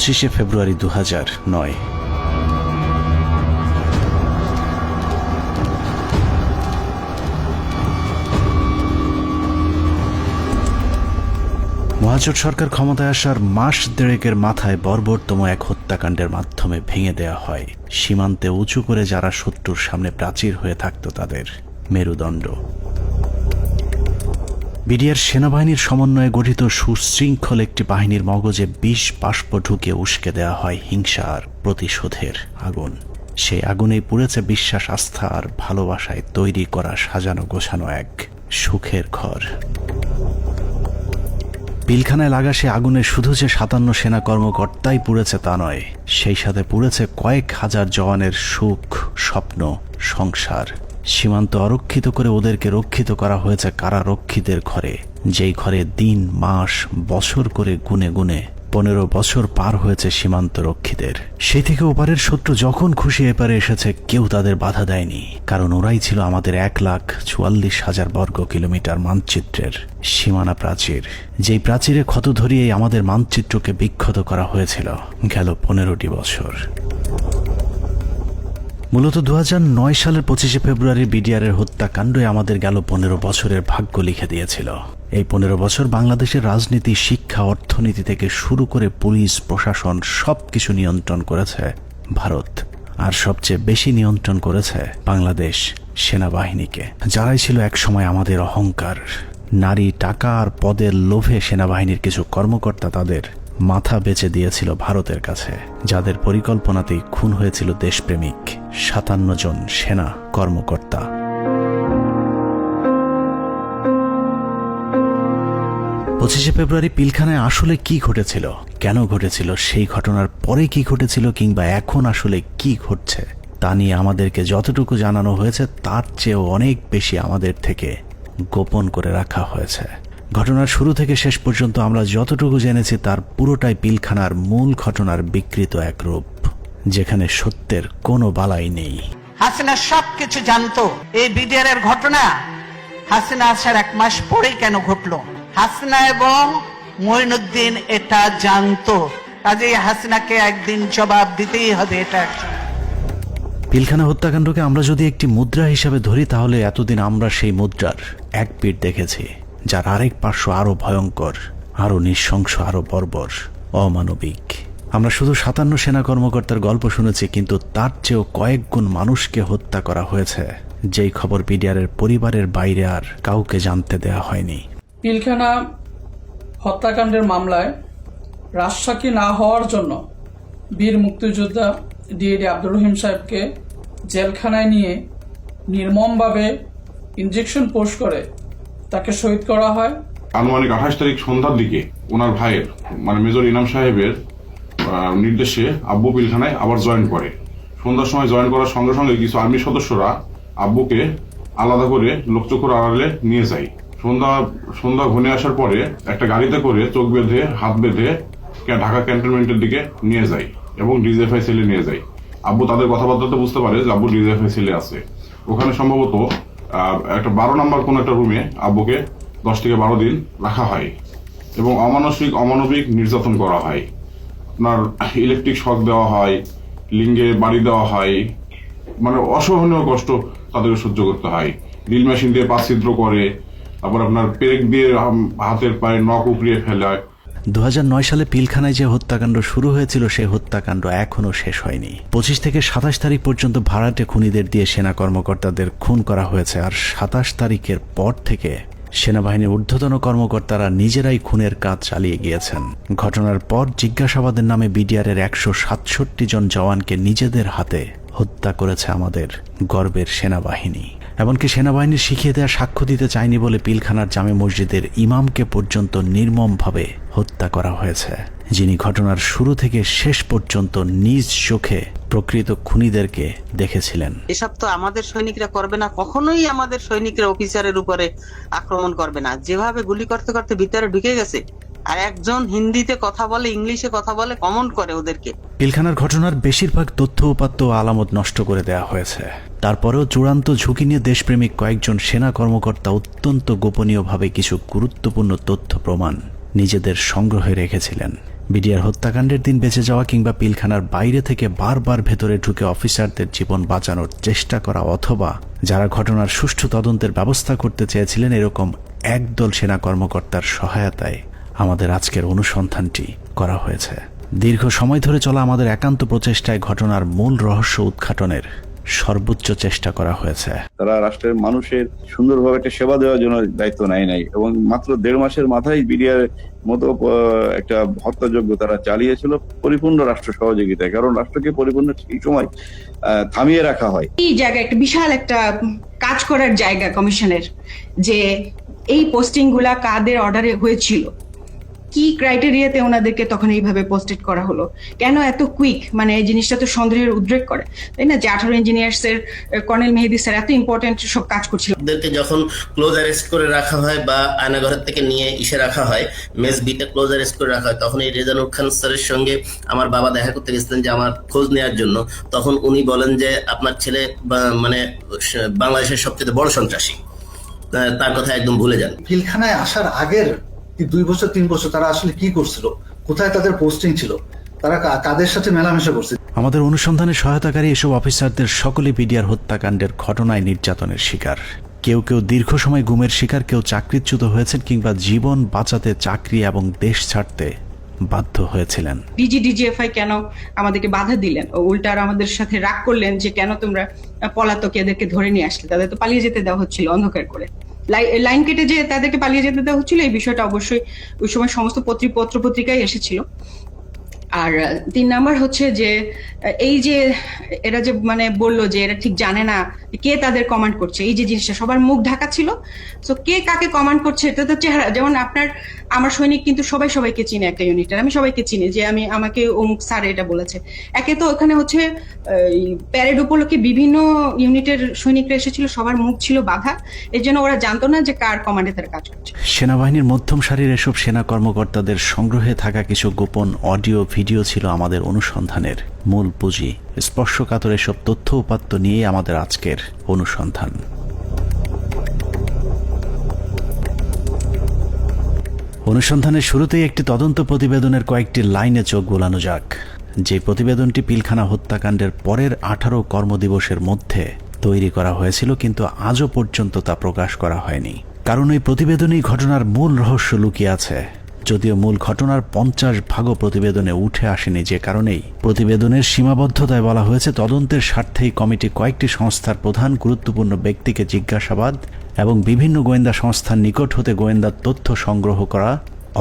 পঁচিশে ফেব্রুয়ারি দু নয়। মহাজোট সরকার ক্ষমতায় আসার মাস দেড়েকের মাথায় বর্বরতম এক হত্যাকাণ্ডের মাধ্যমে ভেঙে দেয়া হয়। সীমান্তে উঁচু করে যারা শত্রুর সামনে প্রাচীর হয়ে থাকত তাদের মেরুদণ্ড। বিডিআর সেনাবাহিনীর সমন্বয়ে গঠিত সুশৃঙ্খল একটি বাহিনীর মগজে বিষ বাষ্প ঢুকে উস্কে দেওয়া হয় হিংসা আর প্রতিশোধের আগুন। সেই আগুনেই পুড়েছে বিশ্বাস, আস্থা আর ভালোবাসায় তৈরি করা সাজানো গোছানো এক সুখের ঘর। পিলখানায় লাগা সে আগুনে শুধু যে সাতান্ন সেনা কর্মকর্তাই পুড়েছে তা নয়, সেই সাথে পুড়েছে কয়েক হাজার জওয়ানের সুখ, স্বপ্ন, সংসার। সীমান্ত অরক্ষিত করে ওদেরকে রক্ষিত করা হয়েছে কারা কারারক্ষীদের ঘরে। যেই ঘরে দিন, মাস, বছর করে গুনে গুনে পনেরো বছর পার হয়েছে সীমান্ত রক্ষীদের। সেই থেকে ওপারের শত্রু যখন খুশি এপারে এসেছে, কেউ তাদের বাধা দেয়নি। কারণ ওরাই ছিল আমাদের এক লাখ চুয়াল্লিশ হাজার বর্গ কিলোমিটার মানচিত্রের সীমানা প্রাচীর। যেই প্রাচীরে ক্ষত ধরিয়েই আমাদের মানচিত্রকে বিক্ষত করা হয়েছিল, গেল পনেরোটি বছর। মূলত দু নয় সালের পঁচিশে ফেব্রুয়ারি বিডিআরের হত্যাকাণ্ডই আমাদের গেল পনেরো বছরের ভাগ্য লিখে দিয়েছিল। এই পনেরো বছর বাংলাদেশের রাজনীতি, শিক্ষা, অর্থনীতি থেকে শুরু করে পুলিশ, প্রশাসন সব কিছু নিয়ন্ত্রণ করেছে ভারত। আর সবচেয়ে বেশি নিয়ন্ত্রণ করেছে বাংলাদেশ সেনাবাহিনীকে। যারাই ছিল একসময় আমাদের অহংকার, নারী টাকা আর পদের লোভে সেনাবাহিনীর কিছু কর্মকর্তা তাদের মাথা বেচে দিয়েছিল ভারতের কাছে, যাদের পরিকল্পনাতেই খুন হয়েছিল দেশপ্রেমিক। সাতান্ন জন সেনা কর্মকর্তা। পঁচিশে ফেব্রুয়ারি পিলখানায় আসলে কি ঘটেছিল? কেন ঘটেছিল? সেই ঘটনার পরে কি ঘটেছিল কিংবা এখন আসলে কি ঘটছে? তা নিয়ে আমাদেরকে যতটুকু জানানো হয়েছে, তার চেয়েও অনেক বেশি আমাদের থেকে গোপন করে রাখা হয়েছে। ঘটনার শুরু থেকে শেষ পর্যন্ত আমরা যতটুকু জেনেছি, তার পুরোটাই পিলখানার মূল ঘটনার বিকৃত এক রূপ। যেখানে সত্যের কোনো বালাই নেই। হাসিনা সবকিছু জানতো। এই বিডিআর এর ঘটনা হাসিনা আসার এক মাস পরেই কেন ঘটলো? হাসিনা এবং মঈনুদ্দিন এটা জানতো। কাজেই হাসিনাকে একদিন জবাব দিতেই হবে এটা পিলখানা হত্যাকাণ্ডকে আমরা যদি একটি মুদ্রা হিসাবে ধরি তাহলে এতদিন আমরা সেই মুদ্রার এক পিঠ দেখেছি যার আরেক পার্শ্ব আরও ভয়ঙ্কর আরও নৃশংস আরও বর্বর অমানবিক। আমরা শুধু সাতান্ন সেনা কর্মকর্তার গল্প শুনেছি কিন্তু তার চেয়েও কয়েক গুণ মানুষকে হত্যা করা হয়েছে। যেই খবর বিডিআরের পরিবারের বাইরে আর কাউকে জানতে দেয়া হয়নি। পিলখানা হত্যাকাণ্ডের মামলায় রাজসাক্ষী না হওয়ার জন্য বীর মুক্তিযোদ্ধা ডিএডি আব্দুর রহিম সাহেবকে জেলখানায় নিয়ে নির্মমভাবে ইঞ্জেকশন পোষ করে তাকে শহীদ করা হয়। আনুমানিক আঠাশ তারিখ সন্ধ্যার দিকে ওনার ভাইয়ের মানে মেজর ইনাম সাহেবের নির্দেশে আব্বু পিলখানায় আবার জয়েন করে। সন্ধ্যার সময় জয়েন করার সঙ্গে সঙ্গে কিছু আর্মি সদস্যরা আব্বুকে আলাদা করে লোকচক্ষুর আড়ালে নিয়ে যায়। সন্ধ্যা সন্ধ্যা ঘনে আসার পরে একটা গাড়িতে করে চোখ বেঁধে, হাত বেঁধে ঢাকা ক্যান্টনমেন্টের দিকে নিয়ে যায় এবং ডিজিএফআই সেলে নিয়ে যায়। আব্বু তাদের কথাবার্তাতে বুঝতে পারে যে আব্বু ডিজিএফআই সেলে আছে। ওখানে সম্ভবত একটা বারো নাম্বার কোন একটা রুমে আব্বুকে দশ থেকে বারো দিন রাখা হয় এবং অমানসিক, অমানবিক নির্যাতন করা হয়। আপনার ইলেকট্রিক শক দেওয়া হয়, লিঙ্গে বাড়ি দেওয়া হয় মানে অসহনীয় কষ্ট তাদেরকে সহ্য করতে হয়। ড্রিল মেশিন দিয়ে পা ছিদ্র করে, তারপর আপনার পেরেক দিয়ে হাতের পায়ে নখ উপড়িয়ে ফেলায় দু সালে পিলখানায় যে হত্যাকাণ্ড শুরু হয়েছিল সেই হত্যাকাণ্ড এখনও শেষ হয়নি। পঁচিশ থেকে সাতাশ তারিখ পর্যন্ত ভাড়াটে খুনিদের দিয়ে সেনা কর্মকর্তাদের খুন করা হয়েছে, আর সাতাশ তারিখের পর থেকে সেনাবাহিনীর ঊর্ধ্বতন কর্মকর্তারা নিজেরাই খুনের কাজ চালিয়ে গিয়েছেন। ঘটনার পর জিজ্ঞাসাবাদের নামে বিডিআরের একশো সাতষট্টি জন জওয়ানকে নিজেদের হাতে হত্যা করেছে আমাদের গর্বের সেনাবাহিনী। এমনকি সেনাবাহিনী শিখিয়ে দেওয়া সাক্ষ্য দিতে চায়নি বলে পিলখানার জামে মসজিদের ইমামকে পর্যন্ত নির্মমভাবে হত্যা করা হয়েছে। যিনি ঘটনার শুরু থেকে শেষ পর্যন্ত নিজ চোখে প্রকৃত খুনিদেরকে দেখেছিলেন। এসব তো আমাদের সৈনিকরা করবে না কখনোই আমাদের সৈনিকরা অফিসারের উপরে আক্রমণ করবে না। যেভাবে গুলি করতে করতে ভিতরে ঢুকে গেছে আর একজন হিন্দিতে কথা বলে ইংলিশে কথা বলে কমেন্ট করে ওদেরকে। পিলখানার ঘটনার বেশিরভাগ তথ্য উপাত্ত আলামত নষ্ট করে দেওয়া হয়েছে। তারপরেও চূড়ান্ত ঝুঁকি নিয়ে দেশপ্রেমিক কয়েকজন সেনা কর্মকর্তা অত্যন্ত গোপনীয়ভাবে কিছু গুরুত্বপূর্ণ তথ্য প্রমাণ নিজেদের সংগ্রহে রেখেছিলেন। বিডিআর হত্যাকাণ্ডের দিন বেঁচে যাওয়া কিংবা পিলখানার বাইরে থেকে বারবার ভেতরে ঢুকে অফিসারদের জীবন বাঁচানোর চেষ্টা করা অথবা যারা ঘটনার সুষ্ঠু তদন্তের ব্যবস্থা করতে চেয়েছিলেন এরকম একদল সেনা কর্মকর্তার সহায়তায় আমাদের আজকের অনুসন্ধানটি করা হয়েছে। দীর্ঘ সময় ধরে চলা আমাদের একান্ত প্রচেষ্টায় ঘটনার মূল রহস্য উদ্ঘাটনের সর্বোচ্চ চেষ্টা করা হয়েছে। তারা রাষ্ট্রের মানুষের সুন্দরভাবে একটা সেবা দেওয়ার জন্য দায়িত্ব নেয় নাই এবং মাত্র দেড় মাসের মাথায় বিডিআর মতো আহ, একটা হত্যাযোগ্য তারা চালিয়েছিল পরিপূর্ণ রাষ্ট্র সহযোগিতায়। কারণ রাষ্ট্রকে পরিপূর্ণ এই সময় আহ, থামিয়ে রাখা হয়। এই জায়গা একটা বিশাল একটা কাজ করার জায়গা কমিশনের যে এই পোস্টিংগুলা কাদের অর্ডারে হয়েছিল? কি ক্রাইটেরিয়াতে ওনাদেরকে তখন এইভাবে পোস্টেড করা হলো? কেন এত কুইক মানে এই জিনিসটা তো সন্দেহের উদ্রেক করে। তাই না? যে আঠারো ইঞ্জিনিয়ার্স এর কর্নেল মেহেদি স্যার এত ইম্পর্টেন্ট সব কাজ করছিল। ওদেরকে যখন ক্লোজ অ্যারেস্ট করে রাখা হয় বা আয়নাঘরের থেকে নিয়ে ইসে রাখা হয় মেস বিতে ক্লোজ অ্যারেস্ট করে রাখা হয় তখন এই রেজানুর খান স্যারের সঙ্গে আমার বাবা দেখা করতে গেছিলেন যে আমার খোঁজ নেওয়ার জন্য। তখন উনি বলেন যে আপনার ছেলে বা- মানে বাংলাদেশের সবচেয়ে বড় সন্ত্রাসী। তার কথা একদম ভুলে যান। পিলখানায় আসার আগের এই দুই বছর তিন বছর তারা আসলে কি করছিল? কোথায় তাদের পোস্টিং ছিল? তারা কাদের সাথে মেলামেশা করছে? আমাদের অনুসন্ধানে সহায়তাকারী এসব অফিসারদের সকলে বিডিআর হত্যাকাণ্ডের ঘটনায় নির্যাতনের শিকার। কেউ কেউ দীর্ঘ সময় গুমের শিকার কেউ চাকরিচ্যুত হয়েছেন কিংবা জীবন বাঁচাতে চাকরি এবং দেশ ছাড়তে বাধ্য হয়েছিলেন। ডিজি ডিজিএফআই কেন আমাদেরকে বাধা দিলেন? ও উল্টা আর আমাদের সাথে রাগ করলেন যে কেন তোমরা পলাতক এদেরকে ধরে নিয়ে আসলে? তাদের তো পালিয়ে যেতে দেওয়া হচ্ছিল অন্ধকার করে। লাইন কেটে যে তাদেরকে পালিয়ে যেতে দেওয়া হচ্ছিল, এই বিষয়টা অবশ্যই ওই সময় সমস্ত পত্রিক পত্র পত্রিকায় এসেছিল। আর তিন নাম্বার হচ্ছে যে এই যে, এরা যে মানে বলল যে এরা ঠিক জানে না কে তাদের কমান্ড করছে, এই যে জিনিসটা সবার মুখ ঢাকা ছিল। তো কে কাকে কমান্ড করছে, এটা তো চেহারা, যেমন আপনার, আমার সৈনিক কিন্তু সবাই সবাইকে চিনে একটা ইউনিটের আমি সবাইকে চিনি যে আমি, আমাকে অমুক স্যার এটা বলেছে। একে তো ওখানে হচ্ছে প্যারেড উপলক্ষে বিভিন্ন ইউনিটের সৈনিকরা এসেছিল, সবার মুখ ছিল বাধা। এর জন্য ওরা জানতো না যে কার কমান্ডে তারা কাজ করছে। সেনাবাহিনীর মধ্যম সারির এসব সেনা কর্মকর্তাদের সংগ্রহে থাকা কিছু গোপন অডিও ভিডিও ছিল আমাদের অনুসন্ধানের মূল পুঁজি। স্পর্শকাতর এসব তথ্য উপাত্ত নিয়ে আমাদের আজকের অনুসন্ধান। অনুসন্ধানের শুরুতেই একটি তদন্ত প্রতিবেদনের কয়েকটি লাইনে চোখ গোলানো যাক। যে প্রতিবেদনটি পিলখানা হত্যাকাণ্ডের পরের আঠারো কর্মদিবসের মধ্যে তৈরি করা হয়েছিল, কিন্তু আজও পর্যন্ত তা প্রকাশ করা হয়নি। কারণ এই প্রতিবেদনেই ঘটনার মূল রহস্য লুকিয়ে আছে। যদিও মূল ঘটনার পঞ্চাশ ভাগও প্রতিবেদনে উঠে আসেনি যে কারণেই। প্রতিবেদনের সীমাবদ্ধতায় বলা হয়েছে, তদন্তের স্বার্থেই কমিটি কয়েকটি সংস্থার প্রধান গুরুত্বপূর্ণ ব্যক্তিকে জিজ্ঞাসাবাদ এবং বিভিন্ন গোয়েন্দা সংস্থার নিকট হতে গোয়েন্দা তথ্য সংগ্রহ করা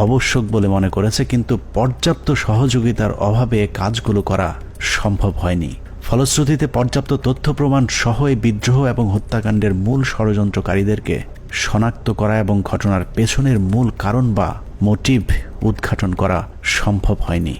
আবশ্যক বলে মনে করেছে, কিন্তু পর্যাপ্ত সহযোগিতার অভাবে কাজগুলো করা সম্ভব হয়নি। ফলশ্রুতিতে পর্যাপ্ত তথ্য প্রমাণ সহ এই বিদ্রোহ এবং হত্যাকাণ্ডের মূল ষড়যন্ত্রকারীদেরকে শনাক্ত করা এবং ঘটনার পেছনের মূল কারণ বা মোটিভ উদ্ঘাটন করা সম্ভব হয়নি।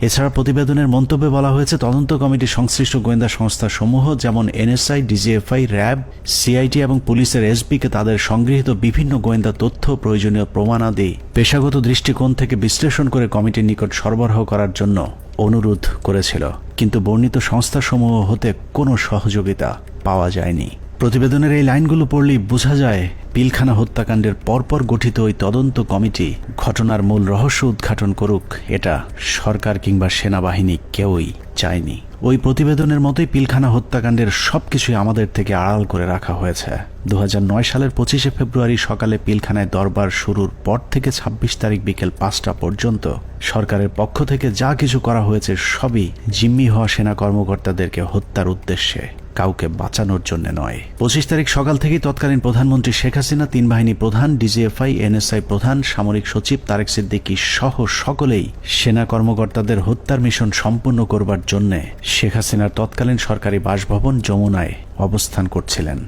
এছাড়া প্রতিবেদনের মন্তব্যে বলা হয়েছে, তদন্ত কমিটি সংশ্লিষ্ট গোয়েন্দা সংস্থা সমূহ যেমন এনএসআই, ডিজিএফআই, র্যাব সিআইটি এবং পুলিশের এসপিকে তাদের সংগৃহীত বিভিন্ন গোয়েন্দা তথ্য, প্রয়োজনীয় প্রমাণাদি পেশাগত দৃষ্টিকোণ থেকে বিশ্লেষণ করে কমিটির নিকট সরবরাহ করার জন্য অনুরোধ করেছিল। কিন্তু বর্ণিত সংস্থাসমূহ হতে কোনো সহযোগিতা পাওয়া যায়নি। প্রতিবেদনের এই লাইনগুলো পড়লেই বোঝা যায়, পিলখানা হত্যাকাণ্ডের পরপর গঠিত ওই তদন্ত কমিটি ঘটনার মূল রহস্য উদ্ঘাটন করুক, এটা সরকার কিংবা সেনাবাহিনী কেউই চায়নি। ওই প্রতিবেদনের মতোই পিলখানা হত্যাকাণ্ডের সবকিছুই আমাদের থেকে আড়াল করে রাখা হয়েছে। দু হাজার নয় সালের পঁচিশে ফেব্রুয়ারি সকালে পিলখানায় দরবার শুরুর পর থেকে ২৬ তারিখ বিকেল পাঁচটা পর্যন্ত সরকারের পক্ষ থেকে যা কিছু করা হয়েছে সবই জিম্মি হওয়া সেনা কর্মকর্তাদেরকে হত্যার উদ্দেশ্যে। কাউকে বাঁচানোর জন্য নয়। পঁচিশ তারিখ সকাল থেকেই তৎকালীন প্রধানমন্ত্রী শেখ হাসিনা তিন বাহিনী প্রধান, ডিজিএফআই, এনএসআই প্রধান, সামরিক সচিব তারেক সিদ্দিকী সহ সকলেই সেনা কর্মকর্তাদের হত্যার মিশন সম্পূর্ণ করবার জন্য শেখ হাসিনার তৎকালীন সরকারি বাসভবন যমুনায় অবস্থান করছিলেন।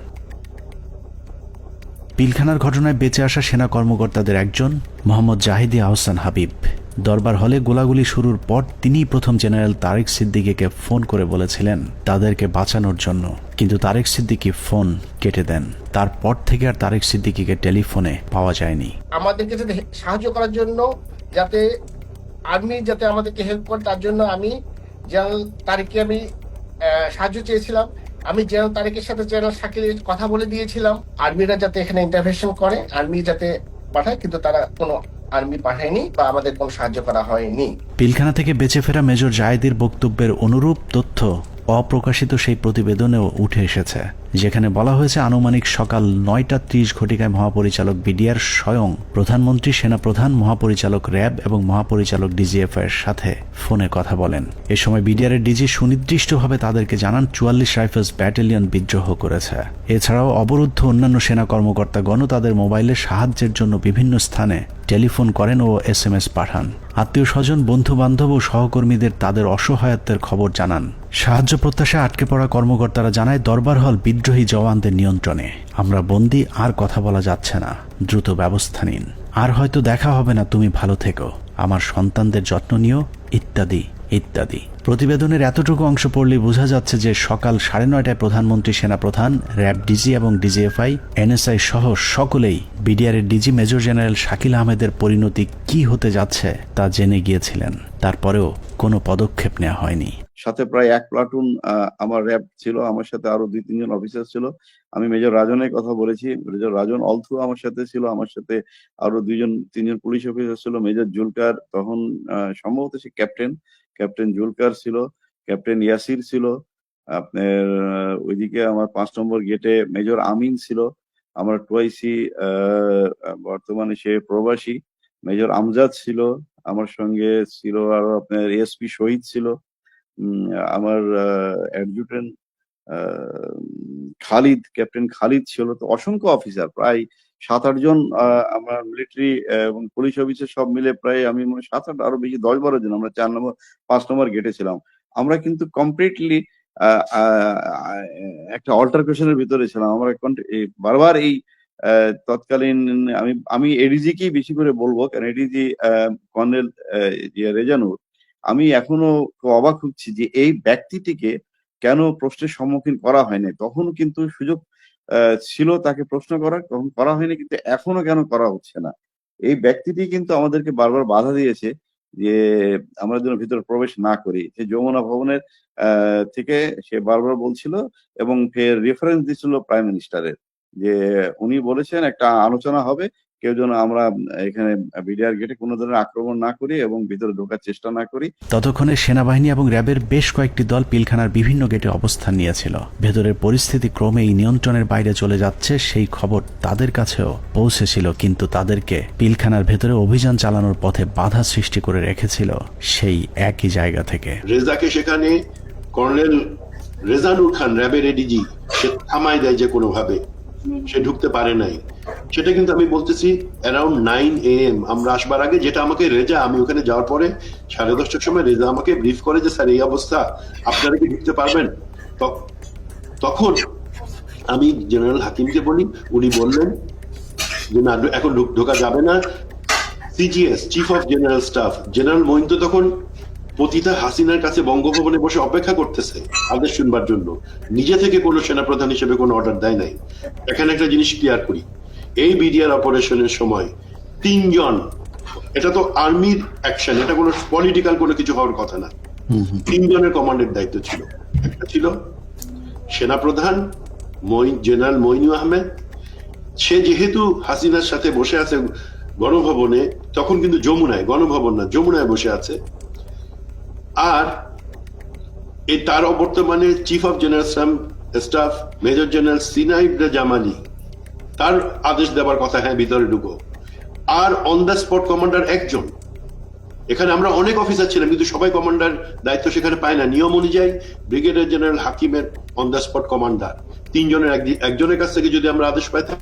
পিলখানার ঘটনায় বেঁচে আসা সেনা কর্মকর্তাদের একজন, মোহাম্মদ জাহিদি আহসান হাবিব। দরবার হলে গোলাগুলি শুরুর পর তিনিই প্রথম জেনারেল তারেক সিদ্দিকীকে ফোন করে বলেছিলেন তাদেরকে বাঁচানোর জন্য। কিন্তু তারেক সিদ্দিকী ফোন কেটে দেন। তারপর থেকে আর তারেক সিদ্দিকীকে টেলিফোনে পাওয়া যায়নি। আমাদেরকে যাতে সাহায্য করার জন্য, যাতে আর্মি যাতে আমাদেরকে হেল্প করে, তার জন্য আমি জেনারেল তারিখকে আমি সাহায্য চেয়েছিলাম। আমি জেনারেল তারিখের সাথে জেনারেল শাকিলের কথা বলে দিয়েছিলাম। আর্মিরা যাতে এখানে ইন্টারভেনশন করে, আর্মি যাতে পাঠায়, কিন্তু তারা কোনো আর্মি পাঠায়নি বা আমাদের কোনো সাহায্য করা হয়নি। পিলখানা থেকে বেঁচে ফেরা মেজর জায়েদের বক্তব্যের অনুরূপ তথ্য অপ্রকাশিত সেই প্রতিবেদনেও উঠে এসেছে, যেখানে বলা হয়েছে আনুমানিক সকাল নয়টা ত্রিশ ঘটিকায় মহাপরিচালক বিডিআর স্বয়ং প্রধানমন্ত্রী, সেনাপ্রধান, মহাপরিচালক র্যাব এবং মহাপরিচালক ডিজিএফ এর সাথে ফোনে কথা বলেন। এ সময় বিডিআর এর ডিজি সুনির্দিষ্টভাবে তাদেরকে জানান, চুয়াল্লিশ রাইফেলস ব্যাটালিয়ন বিদ্রোহ করেছে। এছাড়াও অবরুদ্ধ অন্যান্য সেনা কর্মকর্তাগণও তাদের মোবাইলে সাহায্যের জন্য বিভিন্ন স্থানে টেলিফোন করেন ও এস এম এস পাঠান। আত্মীয় স্বজন বন্ধু বান্ধব ও সহকর্মীদের তাদের অসহায়ত্বের খবর জানান। সাহায্য প্রত্যাশায় আটকে পড়া কর্মকর্তারা জানায়, দরবার হল বিদ্রোহী জওয়ানদের নিয়ন্ত্রণে। আমরা বন্দি, আর কথা বলা যাচ্ছে না। দ্রুত ব্যবস্থা নিন। আর হয়তো দেখা হবে না, তুমি ভালো থেকো। আমার সন্তানদের যত্ন নিও, ইত্যাদি। ইত্যাদি। প্রতিবেদনের এতটুকু অংশ পড়লে বোঝা যাচ্ছে যে সকাল সাড়ে নয়টায় প্রধানমন্ত্রী সেনাপ্রধান র্যাব ডিজি এবং ডিজিএফআই, এনএসআই সহ সকলেই বিডিআরের ডিজি মেজর জেনারেল শাকিল আহমেদের পরিণতি কি হতে যাচ্ছে তা জেনে গিয়েছিলেন। তারপরেও কোনো পদক্ষেপ নেওয়া হয়নি। সাথে প্রায় এক প্লাটুন আমার র্যাব ছিল, আমার সাথে আরও দুই, তিনজন অফিসার ছিল। আমি মেজর রাজনের কথা বলেছি। মেজর রাজন অলথ্রু আমার সাথে ছিল, আমার সাথে আরও দুইজন, তিনজন পুলিশ অফিসার ছিল। মেজর জুলকার তখন সম্ভবত সে ক্যাপ্টেন ক্যাপ্টেন জুলকার ছিল ক্যাপ্টেন ইয়াসির ছিল। আপনার ওইদিকে আমার পাঁচ নম্বর গেটে মেজর আমিন ছিল। আমার টুয়াইসি বর্তমানে সে প্রবাসী। মেজর আমজাদ ছিল, আমার সঙ্গে ছিল আরও আপনার এসপি শহীদ ছিল। আমার অ্যাডজুটেন্ট খালিদ, ক্যাপ্টেন খালিদ ছিল তো অসংখ্য অফিসার, প্রায় সাত আট জন আমার মিলিটারি এবং পুলিশ অফিসার সব মিলে প্রায় আমি মনে সাত আট আরও বেশি দশ বারো জন, আমরা চার নম্বর, পাঁচ নম্বর গেটে ছিলাম। আমরা কিন্তু কমপ্লিটলি একটা অল্টারকেশনের ভিতরে ছিলাম। আমরা বারবার এই তৎকালীন, আমি আমি এডিজি বেশি করে বলব, কারণ এডিজি কর্নেল রেজানুর আমি এখনও অবাক হচ্ছি যে এই ব্যক্তিটিকে কেন প্রশ্নের সম্মুখীন করা হয়নি? তখন কিন্তু সুযোগ ছিল তাকে প্রশ্ন করার, তখন করা হয়নি, কিন্তু এখনও কেন করা হচ্ছে না? এই ব্যক্তিটি কিন্তু আমাদেরকে বারবার বাধা দিয়েছে যে আমরা যেন ভিতরে প্রবেশ না করি। সে যমুনা ভবনের থেকে সে বারবার বলছিল এবং ফের রেফারেন্স দিছিল প্রাইম মিনিস্টারের যে উনি বলেছেন, একটা আলোচনা হবে কেউ যেন আমরা এখানে বিডিআর গেটে কোনো ধরনের আক্রমণ না করি এবং ভিতরে ঢোকার চেষ্টা না করি। ততক্ষণে সেনাবাহিনী এবং র্যাবের বেশ কয়েকটি দল পিলখানার বিভিন্ন গেটে অবস্থান নিয়েছিল। ভেতরের পরিস্থিতি ক্রমেই নিয়ন্ত্রণের বাইরে চলে যাচ্ছে সেই খবর তাদের কাছেও পৌঁছেছিল কিন্তু তাদেরকে পিলখানার ভেতরে অভিযান চালানোর পথে বাধা সৃষ্টি করে রেখেছিল সেই একই জায়গা থেকে। রেজাকে সেখানে কর্নেল রেজানুর খান র্যাবের এডিজি সে থামায় দেয় যে কোনোভাবে। সে ঢুকতে পারে নাই। সেটা কিন্তু আমি বলতেছি অ্যারাউন্ড নাইন এ এম আমরা আসবার আগে যেটা আমাকে রেজা, আমি ওখানে যাওয়ার পরে সাড়ে দশটার সময় রেজা আমাকে ব্রিফ করে যে, স্যার, এই অবস্থা, আপনারা কি ঢুকতে পারবেন? তখন আমি জেনারেল হাকিমকে বলি, উনি বললেন যে, না, এখন ঢোকা যাবে না। CGS chief of general staff general Mohin তো তখন পতিতা হাসিনার কাছে বঙ্গভবনে বসে অপেক্ষা করতেছে আদেশ শুনবার জন্য। নিজে থেকে কোনো সেনাপ্রধান হিসেবে কোনো অর্ডার দেয় নাই। এখানে একটা জিনিস ক্লিয়ার করি। এই বিডিআর অপারেশনের সময় তিনজন এটা তো আর্মির অ্যাকশন এটা কোনো পলিটিক্যাল কোনো কিছু হওয়ার কথা না। তিনজনের কমান্ডের দায়িত্ব ছিল। একটা ছিল সেনাপ্রধান জেনারেল মইনু আহমেদ। সে যেহেতু হাসিনার সাথে বসে আছে গণভবনে তখন কিন্তু যমুনায় গণভবন না যমুনায় বসে আছে। আর এই তার বর্তমানে chief of general staff major general Sinaib Jamali তার আদেশ দেওয়ার কথা হ্যাঁ ভিতরে ঢুকো। আর অন দ্য স্পট কমান্ডার একজন। এখানে আমরা অনেক অফিসার ছিলাম, কিন্তু সবাই কমান্ডার দায়িত্ব সেখানে পায় না। নিয়ম অনুযায়ী ব্রিগেডিয়ার জেনারেল হাকিমের অন দ্য স্পট কমান্ডার তিনজনের এক- একজনের কাছ থেকে যদি আমরা আদেশ পাইতাম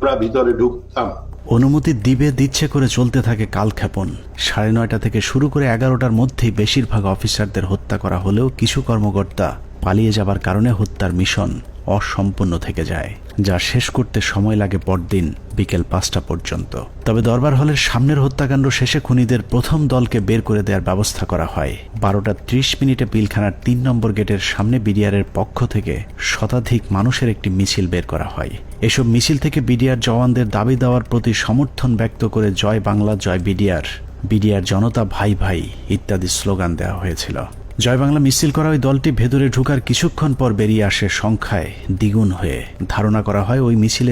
আমরা ভিতরে ঢুকতাম। অনুমতি দিবে, দিচ্ছে করে চলতে থাকে কালক্ষেপণ। সাড়ে নয়টা থেকে শুরু করে এগারোটার মধ্যেই বেশিরভাগ অফিসারদের হত্যা করা হলেও কিছু কর্মকর্তা পালিয়ে যাবার কারণে হত্যার মিশন অসম্পূর্ণ থেকে যায়, যা শেষ করতে সময় লাগে পরদিন বিকেল পাঁচটা পর্যন্ত। তবে দরবার হলের সামনের হত্যাকাণ্ড শেষে খুনিদের প্রথম দলকে বের করে দেওয়ার ব্যবস্থা করা হয়। বারোটা ত্রিশ মিনিটে পিলখানার তিন নম্বর গেটের সামনে বিডিআরের পক্ষ থেকে শতাধিক মানুষের একটি মিছিল বের করা হয়। এসব মিছিল থেকে বিডিআর জওয়ানদের দাবি দেওয়ার প্রতি সমর্থন ব্যক্ত করে জয় বাংলা, জয় বিডিআর। বিডিআর জনতা ভাই ভাই ইত্যাদি স্লোগান দেওয়া হয়েছিল। জয় বাংলা মিছিল করা ওই দলটি ভেতরে ঢুকার কিছুক্ষণ পর বেরিয়ে আসে সংখ্যায় দ্বিগুণ হয়ে। ধারণা করা হয় ওই মিছিলের